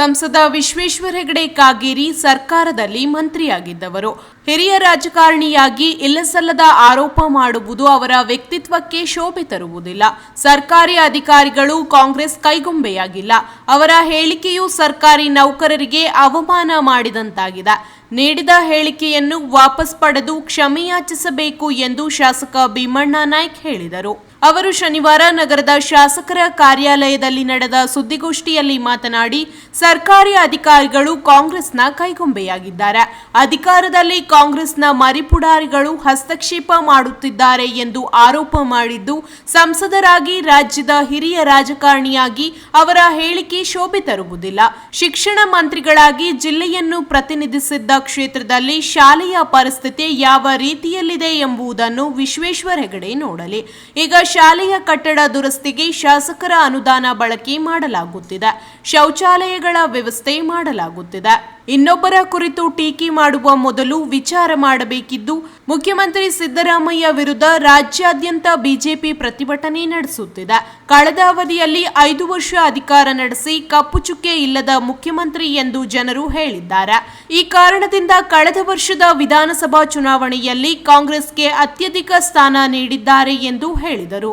ಸಂಸದ ವಿಶ್ವೇಶ್ವರ ಹೆಗಡೆ ಕಾಗೇರಿ ಸರ್ಕಾರದಲ್ಲಿ ಮಂತ್ರಿಯಾಗಿದ್ದವರು. ಹಿರಿಯ ರಾಜಕಾರಣಿಯಾಗಿ ಇಲ್ಲಸಲ್ಲದ ಆರೋಪ ಮಾಡುವುದು ಅವರ ವ್ಯಕ್ತಿತ್ವಕ್ಕೆ ಶೋಭೆ ತರುವುದಿಲ್ಲ. ಸರ್ಕಾರಿ ಅಧಿಕಾರಿಗಳು ಕಾಂಗ್ರೆಸ್ ಕೈಗೊಂಬೆಯಾಗಿಲ್ಲ. ಅವರ ಹೇಳಿಕೆಯು ಸರ್ಕಾರಿ ನೌಕರರಿಗೆ ಅವಮಾನ ಮಾಡಿದಂತಾಗಿದೆ. ನೀಡಿದ ಹೇಳಿಕೆಯನ್ನು ವಾಪಸ್ ಪಡೆದು ಕ್ಷಮೆಯಾಚಿಸಬೇಕು ಎಂದು ಶಾಸಕ ಭೀಮಣ್ಣ ನಾಯ್ಕ್ ಹೇಳಿದರು. ಅವರು ಶನಿವಾರ ನಗರದ ಶಾಸಕರ ಕಾರ್ಯಾಲಯದಲ್ಲಿ ನಡೆದ ಸುದ್ದಿಗೋಷ್ಠಿಯಲ್ಲಿ ಮಾತನಾಡಿ, ಸರ್ಕಾರಿ ಅಧಿಕಾರಿಗಳು ಕಾಂಗ್ರೆಸ್ನ ಕೈಗೊಂಬೆಯಾಗಿದ್ದಾರೆ. ಅಧಿಕಾರದಲ್ಲಿ ಕಾಂಗ್ರೆಸ್ನ ಮರಿಪುಡಾರಿಗಳು ಹಸ್ತಕ್ಷೇಪ ಮಾಡುತ್ತಿದ್ದಾರೆ ಎಂದು ಆರೋಪ ಮಾಡಿದ್ದು, ಸಂಸದರಾಗಿ ರಾಜ್ಯದ ಹಿರಿಯ ರಾಜಕಾರಣಿಯಾಗಿ ಅವರ ಹೇಳಿಕೆ ಶೋಭೆ ತರುವುದಿಲ್ಲ. ಶಿಕ್ಷಣ ಮಂತ್ರಿಗಳಾಗಿ ಜಿಲ್ಲೆಯನ್ನು ಪ್ರತಿನಿಧಿಸಿದ್ದ ಕ್ಷೇತ್ರದಲ್ಲಿ ಶಾಲೆಯ ಪರಿಸ್ಥಿತಿ ಯಾವ ರೀತಿಯಲ್ಲಿದೆ ಎಂಬುದನ್ನು ವಿಶ್ವೇಶ್ವರ ಹೆಗಡೆ ನೋಡಲಿ. ಈಗ ಶಾಲೆಯ ಕಟ್ಟಡ ದುರಸ್ತಿಗೆ ಶಾಸಕರ ಅನುದಾನ ಬಳಕೆ ಮಾಡಲಾಗುತ್ತಿದೆ. ಶೌಚಾಲಯಗಳ ವ್ಯವಸ್ಥೆ ಮಾಡಲಾಗುತ್ತಿದೆ. ಇನ್ನೊಬ್ಬರ ಕುರಿತು ಟೀಕೆ ಮಾಡುವ ಮೊದಲು ವಿಚಾರ ಮಾಡಬೇಕಿದ್ದು, ಮುಖ್ಯಮಂತ್ರಿ ಸಿದ್ದರಾಮಯ್ಯ ವಿರುದ್ಧ ರಾಜ್ಯಾದ್ಯಂತ ಬಿಜೆಪಿ ಪ್ರತಿಭಟನೆ ನಡೆಸುತ್ತಿದೆ. ಕಳೆದ ಅವಧಿಯಲ್ಲಿ ಐದು ವರ್ಷ ಅಧಿಕಾರ ನಡೆಸಿ ಕಪ್ಪು ಚುಕ್ಕೆ ಇಲ್ಲದ ಮುಖ್ಯಮಂತ್ರಿ ಎಂದು ಜನರು ಹೇಳಿದ್ದಾರೆ. ಈ ಕಾರಣದಿಂದ ಕಳೆದ ವರ್ಷದ ವಿಧಾನಸಭಾ ಚುನಾವಣೆಯಲ್ಲಿ ಕಾಂಗ್ರೆಸ್ಗೆ ಅತ್ಯಧಿಕ ಸ್ಥಾನ ನೀಡಿದ್ದಾರೆ ಎಂದು ಹೇಳಿದರು.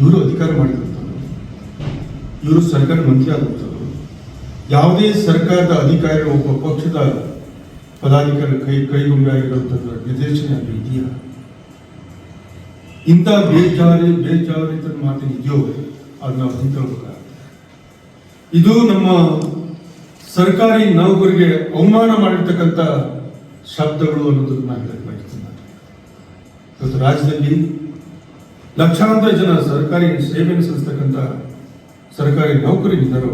ಇವರು ಅಧಿಕಾರ ಮಾಡಿದ್ರು. ಇವರು ಸರ್ಕಾರ ಮಂತ್ರಿ ಆಗುತ್ತವರು ಯಾವುದೇ ಸರ್ಕಾರದ ಅಧಿಕಾರಿಗಳು ಒಬ್ಬ ಪಕ್ಷದ ಪದಾಧಿಕಾರಿ ಕೈ ಆಗಿರುವಂತಹ ನಿರ್ದೇಶನ ಇದೆಯಾ ಇಂಥ ಬೇಜಾರಿ ಬೇಜಾರಿತ ಮಾತಿನ ಇದೆಯೋ ಅದು ನಾವು ಇದು ನಮ್ಮ ಸರ್ಕಾರಿ ನೌಕರಿಗೆ ಅವಮಾನ ಮಾಡಿರ್ತಕ್ಕಂಥ ಶಬ್ದಗಳು ಅನ್ನೋದನ್ನ ನಾನು ಹೇಳಕ್ ಬಯಸ್ತೀನಿ ನಾನು. ಇವತ್ತು ರಾಜ್ಯದಲ್ಲಿ ಲಕ್ಷಾಂತರ ಜನ ಸರ್ಕಾರಿ ಸೇವೆಯನ್ನು ಸಲ್ಲಿಸ್ತಕ್ಕಂಥ ಸರ್ಕಾರಿ ನೌಕರಿಗಿದ್ದರು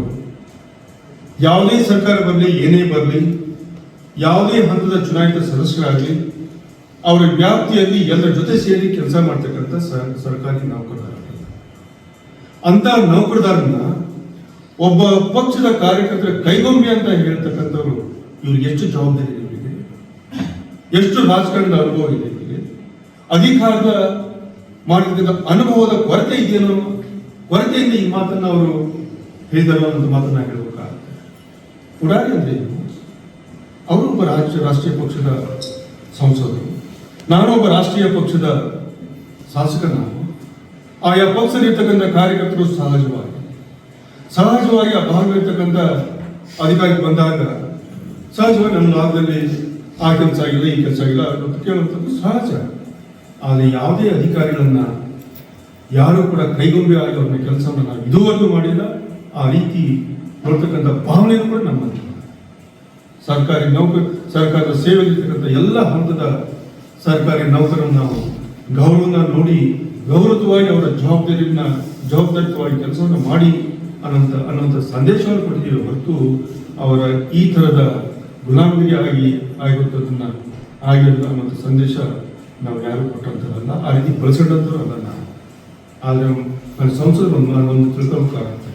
ಯಾವುದೇ ಸರ್ಕಾರ ಬರಲಿ, ಏನೇ ಬರಲಿ, ಯಾವುದೇ ಹಂತದ ಚುನಾಯಿತ ಸದಸ್ಯರಾಗಲಿ, ಅವರ ವ್ಯಾಪ್ತಿಯಲ್ಲಿ ಎಲ್ಲರ ಜೊತೆ ಸೇರಿ ಕೆಲಸ ಮಾಡ್ತಕ್ಕಂಥ ಸರ್ಕಾರಿ ನೌಕರದಾರ ಅಂತ ನೌಕರದಾರನ್ನ ಒಬ್ಬ ಪಕ್ಷದ ಕಾರ್ಯಕರ್ತರ ಕೈಗೊಂಬೆ ಅಂತ ಹೇಳ್ತಕ್ಕಂಥವ್ರು ಇವ್ರಿಗೆ ಎಷ್ಟು ಜವಾಬ್ದಾರಿ ಇವರಿಗೆ? ಎಷ್ಟು ರಾಜಕಾರಣದ ಅನುಭವ ಇದೆ ಇವರಿಗೆ? ಅಧಿಕಾರದ ಮಾಡಿರ್ತಕ್ಕಂಥ ಅನುಭವದ ಕೊರತೆ ಇದೆಯೇನೋ? ಕೊರತೆಯಿಂದ ಈ ಮಾತನ್ನ ಅವರು ಹೇಳಿದಾರೋ ಅನ್ನೋದು ಮಾತನ್ನ ಹೇಳಬೇಕಾಗುತ್ತೆ ಪುಡಾರಿ ಅಂದ್ರೆ ಅವರೊಬ್ಬ ರಾಜ್ಯ, ರಾಷ್ಟ್ರೀಯ ಪಕ್ಷದ ಸಂಸದರು. ನಾನೊಬ್ಬ ರಾಷ್ಟ್ರೀಯ ಪಕ್ಷದ ಶಾಸಕ ನಾನು ಆಯಾ ಪಕ್ಷದಲ್ಲಿರ್ತಕ್ಕಂಥ ಕಾರ್ಯಕರ್ತರು ಸಹಜವಾಗಿ ಸಹಜವಾಗಿ ಆ ಭಾಗದಲ್ಲಿರ್ತಕ್ಕಂಥ ಅಧಿಕಾರಿ ಬಂದಾಗ ಸಹಜವಾಗಿ ನಮ್ಮ ಭಾಗದಲ್ಲಿ ಆ ಕೆಲಸ ಆಗಿಲ್ಲ, ಈ ಕೆಲಸ ಆಗಿಲ್ಲ ಅಂತ ಕೇಳುವಂಥದ್ದು ಸಹಜ. ಆದರೆ ಯಾವುದೇ ಅಧಿಕಾರಿಗಳನ್ನ ಯಾರು ಕೂಡ ಕೈಗೊಂಬೆ ಆಗಿ ಅವ್ರನ್ನ ಕೆಲಸವನ್ನು ನಾವು ಇದುವರೆಗೂ ಮಾಡಿಲ್ಲ. ಆ ರೀತಿ ನೋಡ್ತಕ್ಕಂಥ ಭಾವನೆಯನ್ನು ಕೂಡ ನಮ್ಮಲ್ಲಿ ಸರ್ಕಾರಿ ನೌಕರ, ಸರ್ಕಾರದ ಸೇವೆಯಲ್ಲಿರ್ತಕ್ಕಂಥ ಎಲ್ಲ ಹಂತದ ಸರ್ಕಾರಿ ನೌಕರನ್ನು ನಾವು ಗೌರವನ ನೋಡಿ ಗೌರವವಾಗಿ ಅವರ ಜವಾಬ್ದಾರಿಯನ್ನ ಜವಾಬ್ದಾರಿತವಾಗಿ ಕೆಲಸವನ್ನು ಮಾಡಿ ಅನ್ನೋಂಥ ಅನ್ನೋಂಥ ಸಂದೇಶವನ್ನು ಕೊಟ್ಟಿದ್ದೀವಿ ಹೊರತು ಅವರ ಈ ಥರದ ಗುಲಾಮಗಿರಿ ಆಗಿ ಆಗಿರುತ್ತದನ್ನ ಆಗಿರೋದು ಅನ್ನೋಂಥ ಸಂದೇಶ ನಾವು ಯಾರು ಕೊಟ್ಟಂಥದ್ದಲ್ಲ ಆ ರೀತಿ ಬಳಸಿದಂಥವ್ರು ಅಲ್ಲ ನಾವು. ಆದರೆ ನನ್ನ ಸಂಸದರು ಒಂದು ತಿಳ್ಕೊಬೇಕಾಗುತ್ತೆ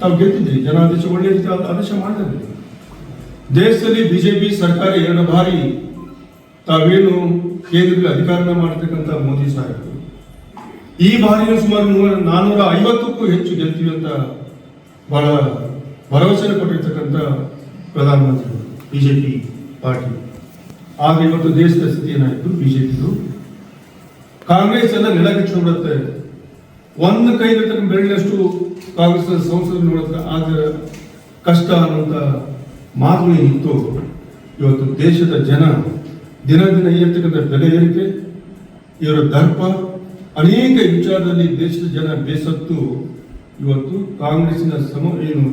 ತಾವು ಗೆದ್ದಿದ್ರಿ ಜನಾದೇಶ ಒಳ್ಳೆ ರೀತಿ ಆದ- ಆದೇಶ ಮಾಡಿದ್ರಿ. ದೇಶದಲ್ಲಿ ಬಿಜೆಪಿ ಸರ್ಕಾರ ಎರಡು ಬಾರಿ ತಾವೇನು ಕೇಂದ್ರದಲ್ಲಿ ಅಧಿಕಾರನ ಮಾಡತಕ್ಕಂಥ ಮೋದಿ ಸಾಹೇಬರು. ಈ ಬಾರಿಯೂ ಸುಮಾರು ನೂರ ನಾನ್ನೂರ ಐವತ್ತಕ್ಕೂ ಹೆಚ್ಚು ಗೆಲ್ತೀವಿ ಅಂತ ಬಹಳ ಭರವಸೆ ಕೊಟ್ಟಿರ್ತಕ್ಕಂಥ ಪ್ರಧಾನಮಂತ್ರಿಗಳು, ಬಿಜೆಪಿ ಪಾರ್ಟಿ. ಆಗ ಇವತ್ತು ದೇಶದ ಸ್ಥಿತಿ ಏನಾಯಿತು ಬಿಜೆಪಿದು. ಕಾಂಗ್ರೆಸ್ ಎಲ್ಲ ನೆಲಗಿಚ್ಚಿಬಿಡುತ್ತೆ ಒಂದು ಕೈಲಿರ್ತಕ್ಕಂಥ ಬೆರಳಿನಷ್ಟು ಕಾಂಗ್ರೆಸ್ ಸಂಸದರು ನೋಡಿದ್ರೆ ಆದರೆ ಕಷ್ಟ ಅನ್ನುವಂಥ ಮಾತು ಇತ್ತು ಇವತ್ತು ದೇಶದ ಜನ ದಿನ ದಿನ ಏರ್ತಕ್ಕಂಥ ಬೆಲೆ ಏರಿಕೆ, ಇವರ ದರ್ಪ, ಅನೇಕ ವಿಚಾರದಲ್ಲಿ ದೇಶದ ಜನ ಬೇಸತ್ತು. ಇವತ್ತು ಕಾಂಗ್ರೆಸ್ನ ಸಮ ಏನು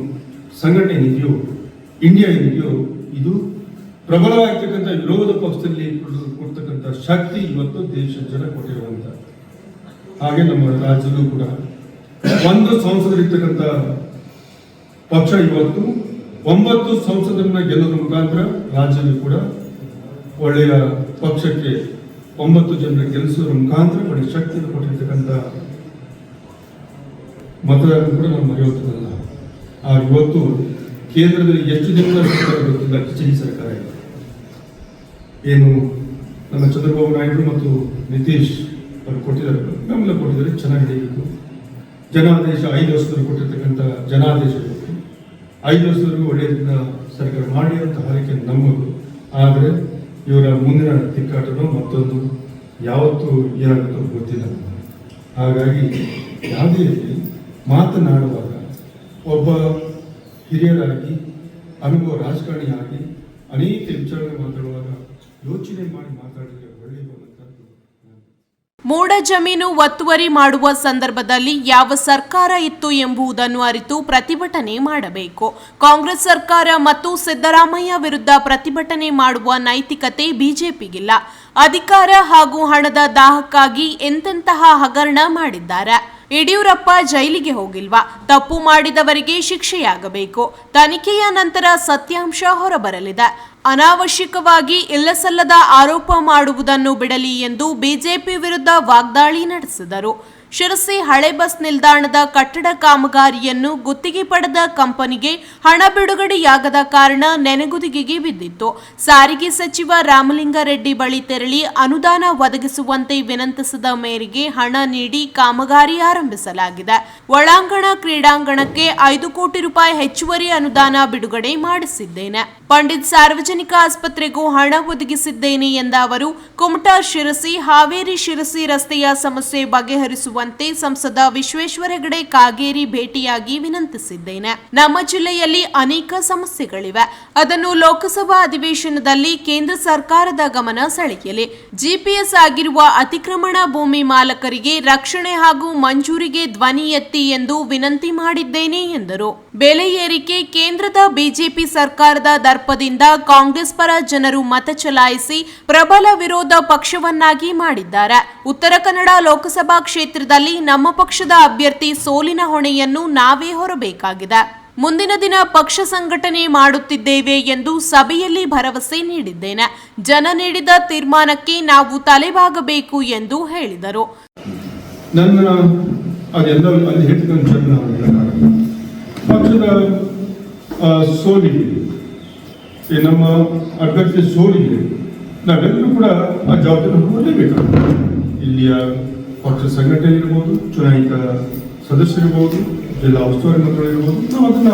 ಸಂಘಟನೆ ಇದೆಯೋ, ಇಂಡಿಯಾ ಇದೆಯೋ, ಇದು ಪ್ರಬಲವಾಗಿರ್ತಕ್ಕಂಥ ವಿರೋಧ ಪಕ್ಷದಲ್ಲಿ ಕೊಡ್- ಕೊಡ್ತಕ್ಕಂಥ ಶಕ್ತಿ ಇವತ್ತು ದೇಶದ ಜನ ಕೊಟ್ಟಿರುವಂತ ಹಾಗೆ ನಮ್ಮ ರಾಜ್ಯದಲ್ಲೂ ಕೂಡ ಒಂದು ಸಂಸದರಿರ್ತಕ್ಕಂಥ ಪಕ್ಷ ಇವತ್ತು ಒಂಬತ್ತು ಸಂಸದರನ್ನ ಗೆಲ್ಲೋದ್ರ ಮುಖಾಂತರ ರಾಜ್ಯದಲ್ಲಿ ಕೂಡ ಒಳ್ಳೆಯ ಪಕ್ಷಕ್ಕೆ ಒಂಬತ್ತು ಜನರ ಗೆಲ್ಲಿಸೋದ್ರ ಮುಖಾಂತರ ಒಳ್ಳೆಯ ಶಕ್ತಿಯನ್ನು ಕೊಟ್ಟಿರ್ತಕ್ಕಂಥ ಮತದಾರರು ಕೂಡ ನಾವು ಮರೆಯುವುದಿಲ್ಲ ಆ ಇವತ್ತು ಕೇಂದ್ರದಲ್ಲಿ ಎಷ್ಟು ಜನರ ಸರ್ಕಾರ ಗೊತ್ತಿಲ್ಲ, ಕಿಚಡಿ ಸರ್ಕಾರ ಏನು ನಮ್ಮ ಚಂದ್ರಬಾಬು ನಾಯ್ಡು ಮತ್ತು ನಿತೀಶ್ ಅವರು ಕೊಟ್ಟಿದ್ದಾರೆ. ಬೆಂಬಲ ಕೊಟ್ಟಿದ್ದಾರೆ. ಚೆನ್ನಾಗಿ ಇದು. ಜನಾದೇಶ ಐದು ವರ್ಷದಲ್ಲಿ ಕೊಟ್ಟಿರ್ತಕ್ಕಂಥ ಜನಾದೇಶ ಐದು ವರ್ಷದವರೆಗೂ ಒಳ್ಳೆಯದನ್ನ ಸರ್ಕಾರ ಮಾಡಿ ಅಂತ ಹಾರೈಕೆ ನಮ್ಮದು. ಆದರೆ ಇವರ ಮುಂದಿನ ತಿಕ್ಕಾಟನೋ ಮತ್ತೊಂದು ಯಾವತ್ತೂ ಏನಾಗುತ್ತೋ ಗೊತ್ತಿಲ್ಲ. ಹಾಗಾಗಿ ಯಾವುದೇ ರೀತಿ ಮಾತನಾಡುವಾಗ ಒಬ್ಬ ಹಿರಿಯರಾಗಿ, ಅನುಭವ ರಾಜಕಾರಣಿಯಾಗಿ ಅನೇಕ ವಿಚಾರಗಳು ಮಾತಾಡುವಾಗ ಯೋಚನೆ ಮಾಡಿ ಮಾತಾಡಿದ್ರೆ ಮೂಡ ಜಮೀನು ಒತ್ತುವರಿ ಮಾಡುವ ಸಂದರ್ಭದಲ್ಲಿ ಯಾವ ಸರ್ಕಾರ ಇತ್ತು ಎಂಬುದನ್ನು ಅರಿತು ಪ್ರತಿಭಟನೆ ಮಾಡಬೇಕು. ಕಾಂಗ್ರೆಸ್ ಸರ್ಕಾರ ಮತ್ತು ಸಿದ್ದರಾಮಯ್ಯ ವಿರುದ್ಧ ಪ್ರತಿಭಟನೆ ಮಾಡುವ ನೈತಿಕತೆ ಬಿಜೆಪಿಗಿಲ್ಲ. ಅಧಿಕಾರ ಹಾಗೂ ಹಣದ ದಾಹಕ್ಕಾಗಿ ಎಂತೆಂತಹ ಹಗರಣ ಮಾಡಿದ್ದಾರೆ? ಯಡಿಯೂರಪ್ಪ ಜೈಲಿಗೆ ಹೋಗಿಲ್ವಾ? ತಪ್ಪು ಮಾಡಿದವರಿಗೆ ಶಿಕ್ಷೆಯಾಗಬೇಕು. ತನಿಖೆಯ ನಂತರ ಸತ್ಯಾಂಶ ಹೊರಬರಲಿದೆ. ಅನಾವಶ್ಯಕವಾಗಿ ಇಲ್ಲಸಲ್ಲದ ಆರೋಪ ಮಾಡುವುದನ್ನು ಬಿಡಲಿ ಎಂದು ಬಿಜೆಪಿ ವಿರುದ್ಧ ವಾಗ್ದಾಳಿ ನಡೆಸಿದರು. ಶಿರಸಿ ಹಳೆ ಬಸ್ ನಿಲ್ದಾಣದ ಕಟ್ಟಡ ಕಾಮಗಾರಿಯನ್ನು ಗುತ್ತಿಗೆ ಪಡೆದ ಕಂಪನಿಗೆ ಹಣ ಬಿಡುಗಡೆಯಾಗದ ಕಾರಣ ನೆನೆಗುದಿಗೆ ಬಿದ್ದಿತ್ತು. ಸಾರಿಗೆ ಸಚಿವ ರಾಮಲಿಂಗಾರೆಡ್ಡಿ ಬಳಿ ತೆರಳಿ ಅನುದಾನ ಒದಗಿಸುವಂತೆ ವಿನಂತಿಸಿದ ಮೇರೆಗೆ ಹಣ ನೀಡಿ ಕಾಮಗಾರಿ ಆರಂಭಿಸಲಾಗಿದೆ. ಒಳಾಂಗಣ ಕ್ರೀಡಾಂಗಣಕ್ಕೆ ಐದು ಕೋಟಿ ರೂಪಾಯಿ ಹೆಚ್ಚುವರಿ ಅನುದಾನ ಬಿಡುಗಡೆ ಮಾಡಿಸಿದ್ದೇನೆ. ಪಂಡಿತ್ ಸಾರ್ವಜನಿಕ ಆಸ್ಪತ್ರೆಗೂ ಹಣ ಒದಗಿಸಿದ್ದೇನೆ ಎಂದ ಅವರು, ಕುಮಟಾ ಶಿರಸಿ, ಹಾವೇರಿ ಶಿರಸಿ ರಸ್ತೆಯ ಸಮಸ್ಯೆ ಬಗೆಹರಿಸುವಂತೆ ಸಂಸದ ವಿಶ್ವೇಶ್ವರ ಹೆಗಡೆ ಕಾಗೇರಿ ಭೇಟಿಯಾಗಿ ವಿನಂತಿಸಿದ್ದೇನೆ. ನಮ್ಮ ಜಿಲ್ಲೆಯಲ್ಲಿ ಅನೇಕ ಸಮಸ್ಯೆಗಳಿವೆ. ಅದನ್ನು ಲೋಕಸಭಾ ಅಧಿವೇಶನದಲ್ಲಿ ಕೇಂದ್ರ ಸರ್ಕಾರದ ಗಮನ ಸೆಳೆಯಲಿ. ಜಿಪಿಎಸ್ ಆಗಿರುವ ಅತಿಕ್ರಮಣ ಭೂಮಿ ಮಾಲಕರಿಗೆ ರಕ್ಷಣೆ ಹಾಗೂ ಮಂಜೂರಿಗೆ ಧ್ವನಿ ಎತ್ತಿ ಎಂದು ವಿನಂತಿ ಮಾಡಿದ್ದೇನೆ ಎಂದರು. ಬೆಲೆ ಏರಿಕೆ ಕೇಂದ್ರದ ಬಿಜೆಪಿ ಸರ್ಕಾರದ ದರ್ಪದಿಂದ ಕಾಂಗ್ರೆಸ್ ಪರ ಜನರು ಮತ ಚಲಾಯಿಸಿ ಪ್ರಬಲ ವಿರೋಧ ಪಕ್ಷವನ್ನಾಗಿ ಮಾಡಿದ್ದಾರೆ. ಉತ್ತರ ಕನ್ನಡ ಲೋಕಸಭಾ ಕ್ಷೇತ್ರದಲ್ಲಿ ನಮ್ಮ ಪಕ್ಷದ ಅಭ್ಯರ್ಥಿ ಸೋಲಿನ ಹೊಣೆಯನ್ನು ನಾವೇ ಹೊರಬೇಕಾಗಿದೆ. ಮುಂದಿನ ದಿನ ಪಕ್ಷ ಸಂಘಟನೆ ಮಾಡುತ್ತಿದ್ದೇವೆ ಎಂದು ಸಭೆಯಲ್ಲಿ ಭರವಸೆ ನೀಡಿದ್ದೇನೆ. ಜನ ನೀಡಿದ ತೀರ್ಮಾನಕ್ಕೆ ನಾವು ತಲೆಬಾಗಬೇಕು ಎಂದು ಹೇಳಿದರು ನನ್ನ ಅದೆಲ್ಲ ಅಲ್ಲಿ ಹೇಳ್ತಿದ್ದ ವಿಚಾರ ನಾವು ಹೇಳಕ್ಕಾಗಲ್ಲ ಪಕ್ಷದ ಆ, ಸೋಲಿಗೆ ಈ ನಮ್ಮ ಅಭ್ಯರ್ಥಿ ಸೋಲಿಗೆ ನಾವೆಲ್ಲರೂ ಕೂಡ ಆ ಜವಾಬ್ದಾರಿ ಹೊರಲೇಬೇಕಾಗ್ತದೆ ಇಲ್ಲಿಯ ಪಕ್ಷ ಸಂಘಟನೆ ಇರ್ಬೋದು ಚುನಾಯಿತ ಸದಸ್ಯರಿರ್ಬೋದು ಜಿಲ್ಲಾ ಉಸ್ತುವಾರಿ ಮಂತ್ರಿಗಳಿರ್ಬೋದು ನಾವು ಅದನ್ನ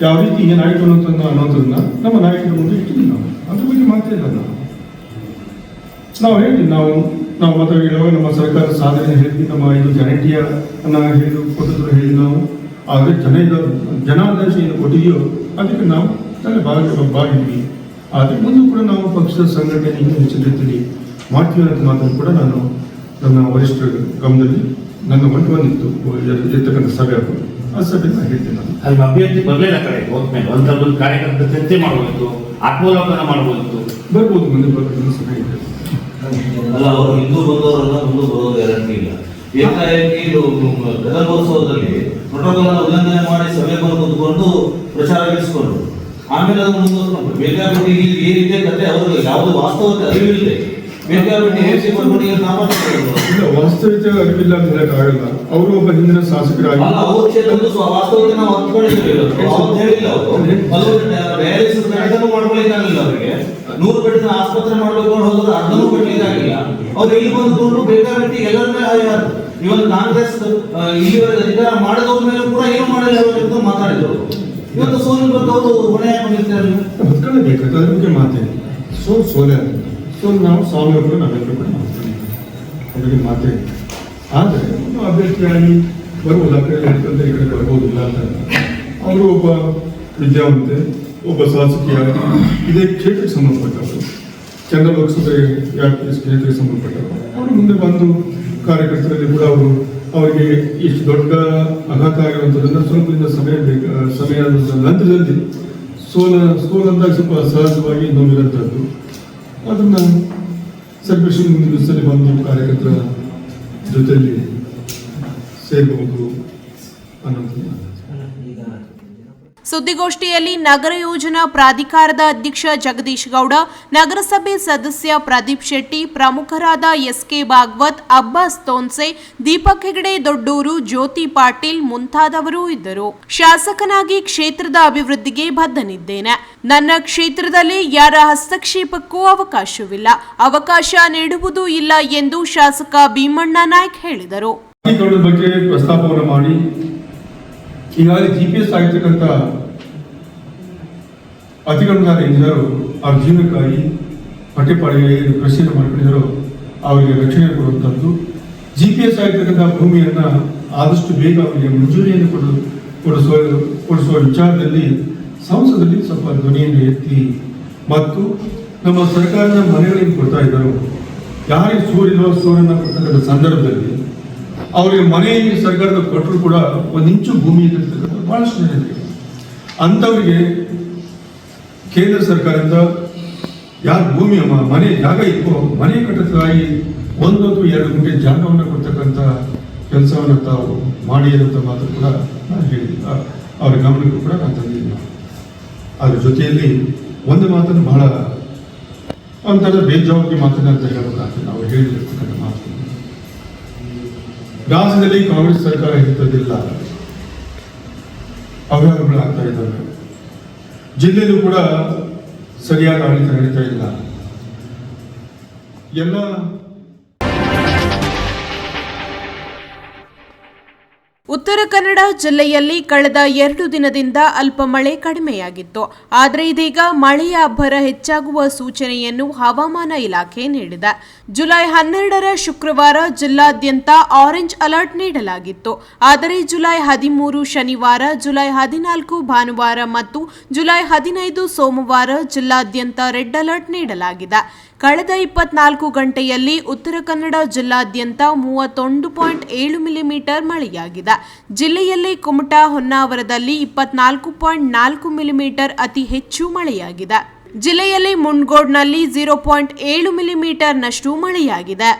ಯಾವ ರೀತಿ ಏನಾಯಿತು ಅನ್ನೋದನ್ನ ಅನ್ನೋದನ್ನ ನಮ್ಮ ನಾಯಕರ ಮುಂದೆ ಇಟ್ಟಿದ್ವಿ ನಾವು. ಅದ್ರ ಬಗ್ಗೆ ಮಾತಿಲ್ಲ ನಾವು. ನಾವು ಹೇಳಿ ನಾವು ನಾವು ಮಾತಾಡಿರುವಾಗ ನಮ್ಮ ಸರ್ಕಾರ ಸಾಧನೆ ಹೇಳಿ ನಮ್ಮ ಇದು ಗ್ಯಾರಂಟಿಯ ಹೇಳಿ ಕೊಟ್ಟಿದ್ರು ಹೇಳಿ ನಾವು. ಆದರೆ ಜನ ಇದ ಜನಾದೇಶ ಏನು ಕೊಟ್ಟಿದೆಯೋ ಅದಕ್ಕೆ ನಾವು ತಲೆ ಭಾಗ ಬಾಗಿದ್ವಿ ಆದರೆ ಮುಂದೆ ಕೂಡ ನಾವು ಪಕ್ಷದ ಸಂಘಟನೆ ಇನ್ನೂ ಹೆಚ್ಚಿನ ರೀತಿಯಲ್ಲಿ ಮಾಡ್ತೀವಿ ಅಂತ ಮಾತನ್ನು ಕೂಡ ನಾನು ನನ್ನ ವರಿಷ್ಠ ಗಮನದಲ್ಲಿ ನನ್ನ ಮಂಟು ಬಂದಿತ್ತು. ಇರ್ತಕ್ಕಂಥ ಸಭೆ ಅದು ಆ ಸಭೆ ನಾನು ಹೇಳ್ತೀನಿ ನಾನು. ಅಲ್ಲಿ ಅಭ್ಯರ್ಥಿ ಬರಲಿಲ್ಲ ಕಡೆ ಹೋದ್ಮೇಲೆ ಒಂದು ಒಂದು ಕಾರ್ಯಕರ್ತ ಚರ್ಚೆ ಮಾಡಬಹುದು ಆತ್ಮಾವಲೋಕನ ಮಾಡಬಹುದು ಬರ್ಬೋದು ಮುಂದೆ ಬರ್ಬೋದು ಸಭೆ ಇದೆ. ಅಲ್ಲ ಅವರು ಹಿಂದೂ ಬಂದವರಲ್ಲ ಮುಂದೆ ಬರೋದು ಗ್ಯಾರಂಟಿ ಇಲ್ಲ. ಏಕಾಏಕಿ ಗದಗೋತ್ಸವದಲ್ಲಿ ಪ್ರೋಟೋಕಾಲ್ ಉಲ್ಲಂಘನೆ ಮಾಡಿ ಸಭೆ ಕುತ್ಕೊಂಡು ಪ್ರಚಾರ ನಡೆಸಿಕೊಂಡು ಆಮೇಲೆ ಅದು ಮುಂದುವರ್ಸ್ಕೊಂಡು ಈ ಇಲ್ಲಿ ಏನಿದೆ ಕತೆ ಅವರು ಯಾವುದು ವಾಸ್ತವತೆ ಅರಿವಿಲ್ಲದೆ ಬೇಕಾಬಿಟ್ಟಿ ಇಲ್ಲ ವಾಸ್ತವಿಕ ಅರಿವಿಲ್ಲ ಅಂತ ಅವರು ಒಬ್ಬ ಹಿಂದಿನ ಶಾಸಕರಾಗಿ ಅವ್ರ ಅವರಿಗೆ ನೂರು ಬೆಡ್ಡಿನ ಆಸ್ಪತ್ರೆ ಮಾಡ್ಬೇಕು ಹೋಗೋದು ಅರ್ಧನೂ ಕಟ್ಟಲಿಕ್ಕಾಗಿಲ್ಲ ಅವ್ರು ಇಲ್ಲಿ ಬಂದ್ಕೊಂಡು ಬೇಕಾಬಿಟ್ಟಿ ಎಲ್ಲರ ಮೇಲೆ ಇವತ್ತು ಕಾಂಗ್ರೆಸ್ ಇಲ್ಲಿವರೆಗೆ ಅಧಿಕಾರ ಮಾಡಿದವ್ರ ಮೇಲೆ ಕೂಡ ಏನು ಮಾಡಲ್ಲ ಅಂತ ಮಾತಾಡಿದ್ರು. ಇವತ್ತು ಸೋಲು ಬಂದು ಅವರು ಹೊಣೆ ಹಾಕೊಂಡಿರ್ತಾರೆ ಬೇಕಾಗ್ತದೆ ಅದ್ರ ಬಗ್ಗೆ ಮಾತೇನೆ ಅಂತ ಸೋಲ್ ನಾವು ಸಾಲ್ವ್ ಕೂಡ ನಾವೆಲ್ಲರೂ ಕೂಡ ಮಾಡ್ತೀವಿ. ಅದ್ರ ಆದರೆ ಒಂದು ಅಭ್ಯರ್ಥಿಯಾಗಿ ಬರ್ಬೋದು ಆ ಕಡೆ ಈ ಕಡೆ ಅಂತ. ಅವರು ಒಬ್ಬ ವಿದ್ಯಾವಂತೆ, ಒಬ್ಬ ಶಾಸಕಿಯಾಗಿ, ಇದೇ ಕ್ಷೇತ್ರಕ್ಕೆ ಸಂಬಂಧಪಟ್ಟವರು. ಚಂದ್ರ ಲೋಕಸಭೆಗೆ ವ್ಯಾಪ್ತಿಯ ಸ್ನೇಹಿತರಿಗೆ ಸಂಬಂಧಪಟ್ಟರು. ಅವರು ಮುಂದೆ ಬಂದು ಕಾರ್ಯಕರ್ತರಲ್ಲಿ ಕೂಡ ಅವರು ಅವರಿಗೆ ಇಷ್ಟು ದೊಡ್ಡ ಆಘಾತ ಆಗಿರುವಂಥದ್ದನ್ನು ಸ್ವಲ್ಪ ದಿನ ಸಮಯ ಬೇಕು ಸಮಯದ ನಂತರದಲ್ಲಿ ಸೋಲ, ಸೋಲಂದಾಗ ಸ್ವಲ್ಪ ಸಹಜವಾಗಿ ನೋವಿರುವಂಥದ್ದು ಅದನ್ನು ಸೆಲೆಬ್ರೇಷನ್ ಮುಂದಿನ ದಿವಸದಲ್ಲಿ ಬಂದು ಕಾರ್ಯಕರ್ತರ ಜೊತೆಯಲ್ಲಿ ಸೇರಬಹುದು ಅನ್ನೋದು. ಸುದ್ದಿಗೋಷ್ಠಿಯಲ್ಲಿ ನಗರ ಯೋಜನಾ ಪ್ರಾಧಿಕಾರದ ಅಧ್ಯಕ್ಷ ಜಗದೀಶ್ ಗೌಡ, ನಗರಸಭೆ ಸದಸ್ಯ ಪ್ರದೀಪ್ ಶೆಟ್ಟಿ, ಪ್ರಮುಖರಾದ ಎಸ್ಕೆ ಭಾಗವತ್, ಅಬ್ಬಾಸ್ ತೋನ್ಸೆ, ದೀಪಕ್ ಹೆಗಡೆ, ದೊಡ್ಡೂರು ಜ್ಯೋತಿ ಪಾಟೀಲ್ ಮುಂತಾದವರು ಇದ್ದರು. ಶಾಸಕನಾಗಿ ಕ್ಷೇತ್ರದ ಅಭಿವೃದ್ಧಿಗೆ ಬದ್ಧನಿದ್ದೇನೆ. ನನ್ನ ಕ್ಷೇತ್ರದಲ್ಲಿ ಯಾರ ಹಸ್ತಕ್ಷೇಪಕ್ಕೂ ಅವಕಾಶವಿಲ್ಲ. ಅವಕಾಶ ನೀಡುವುದೂ ಇಲ್ಲ ಎಂದು ಶಾಸಕ ಭೀಮಣ್ಣ ನಾಯ್ಕ್ ಹೇಳಿದರು. ಬಗ್ಗೆ ಪ್ರಸ್ತಾಪವನ್ನು ಮಾಡಿ ಈಗಾಗಲೇ ಜಿ ಪಿ ಎಸ್ ಆಗಿರ್ತಕ್ಕಂಥ ಅತಿಕ್ರಮಣಕಾರ ಇಂಜಿನಿಯರು ಅವ್ರ ಜೀವನಕ್ಕಾಗಿ ಪಟ್ಟೆಪಾಡಿಗೆ ಏನು ಕೃಷಿಯನ್ನು ಮಾಡ್ಕೊಂಡಿದ್ದಾರೋ. ಅವರಿಗೆ ರಕ್ಷಣೆ ಕೊಡುವಂಥದ್ದು. ಜಿ ಪಿ ಎಸ್ ಆಗಿರ್ತಕ್ಕಂಥ ಭೂಮಿಯನ್ನು ಆದಷ್ಟು ಬೇಗ ಅವರಿಗೆ ಮಂಜೂರಿಯನ್ನು ಕೊಡು, ಕೊಡಿಸುವ ಕೊಡಿಸುವ ವಿಚಾರದಲ್ಲಿ ಸಂಸದಲ್ಲಿ ಸ್ವಲ್ಪ ಧ್ವನಿಯನ್ನು ಎತ್ತಿ ಮತ್ತು ನಮ್ಮ ಸರ್ಕಾರದ ಮನೆಗಳಿಗೆ ಕೊಡ್ತಾ ಇದ್ದಾರೋ. ಯಾರಿಗೆ ಸೂರ್ಯ ಸೂರ್ಯನ ಕೊಡ್ತಕ್ಕಂಥ ಸಂದರ್ಭದಲ್ಲಿ ಅವರಿಗೆ ಮನೆ ಸರ್ಕಾರದ ಕೊಟ್ಟರು ಕೂಡ ಒಂದಿಂಚು ಇಂಚು ಭೂಮಿ ಇದ್ದಿರ್ತಕ್ಕಂಥ ಬಹಳಷ್ಟು ಜನ ಇದೆ ಅಂಥವ್ರಿಗೆ ಕೇಂದ್ರ ಸರ್ಕಾರದಿಂದ ಯಾರ ಭೂಮಿ ಮನೆ ಜಾಗ ಇತ್ತು ಮನೆ ಕಟ್ಟಕ್ಕಾಗಿ ಒಂದು ಅಥವಾ ಎರಡು ಗುಂಟೆ ಜಾಗವನ್ನು ಕೊಡ್ತಕ್ಕಂಥ ಕೆಲಸವನ್ನು ತಾವು ಮಾಡಿ ಅಂತ ಮಾತು ಕೂಡ ನಾನು ಹೇಳಿಲ್ಲ ಅವರ ಗಮನಕ್ಕೂ ಕೂಡ ನಾನು ತಂದಿಲ್ಲ ಅದ್ರ ಜೊತೆಯಲ್ಲಿ ಒಂದು ಮಾತನ್ನು ಬಹಳ ಒಂಥರ ಬೇಜವಾಬ್ದಾರಿ ಮಾತನ್ನ ಅಂತ ಹೇಳಬೇಕಾಗ್ತದೆ ನಾವು ಹೇಳಿರ್ತಕ್ಕಂಥ ರಾಜ್ಯದಲ್ಲಿ ಕಾಂಗ್ರೆಸ್ ಸರ್ಕಾರ ಇರ್ತದಿಲ್ಲ ಅವ್ಯವಹಾರಗಳಾಗ್ತಾ ಇದ್ದಾವೆ. ಜಿಲ್ಲೆಯಲ್ಲೂ ಕೂಡ ಸರಿಯಾದ ಆಡಳಿತ ನಡೀತಾ ಇಲ್ಲ. ಎಲ್ಲ ಉತ್ತರ ಕನ್ನಡ ಜಿಲ್ಲೆಯಲ್ಲಿ ಕಳೆದ ಎರಡು ದಿನದಿಂದ ಅಲ್ಪ ಮಳೆ ಕಡಿಮೆಯಾಗಿತ್ತು. ಆದರೆ ಇದೀಗ ಮಳೆಯ ಅಬ್ಬರ ಹೆಚ್ಚಾಗುವ ಸೂಚನೆಯನ್ನು ಹವಾಮಾನ ಇಲಾಖೆ ನೀಡಿದೆ. ಜುಲೈ ಹನ್ನೆರಡರ ಶುಕ್ರವಾರ ಜಿಲ್ಲಾದ್ಯಂತ ಆರೆಂಜ್ ಅಲರ್ಟ್ ನೀಡಲಾಗಿತ್ತು. ಆದರೆ ಜುಲೈ ಹದಿಮೂರು ಶನಿವಾರ, ಜುಲೈ ಹದಿನಾಲ್ಕು ಭಾನುವಾರ ಮತ್ತು ಜುಲೈ ಹದಿನೈದು ಸೋಮವಾರ ಜಿಲ್ಲಾದ್ಯಂತ ರೆಡ್ ಅಲರ್ಟ್ ನೀಡಲಾಗಿದೆ. ಕಳೆದ ಇಪ್ಪತ್ನಾಲ್ಕು ಗಂಟೆಯಲ್ಲಿ ಉತ್ತರ ಕನ್ನಡ ಜಿಲ್ಲಾದ್ಯಂತ ಮೂವತ್ತೊಂದು ಪಾಯಿಂಟ್ ಏಳು ಮಿಲಿಮೀಟರ್ ಮಳೆಯಾಗಿದೆ. ಜಿಲ್ಲೆಯಲ್ಲಿ ಕುಮಟಾ ಹೊನ್ನಾವರದಲ್ಲಿ ಇಪ್ಪತ್ನಾಲ್ಕು ಪಾಯಿಂಟ್ ನಾಲ್ಕು ಮಿಲಿಮೀಟರ್ ಅತಿ ಹೆಚ್ಚು ಮಳೆಯಾಗಿದೆ. ಜಿಲ್ಲೆಯಲ್ಲಿ ಮುಂಡ್ಗೋಡ್ನಲ್ಲಿ ಜೀರೋ ಪಾಯಿಂಟ್ ಏಳು ಮಿಲಿಮೀಟರ್ನಷ್ಟು ಮಳೆಯಾಗಿದೆ.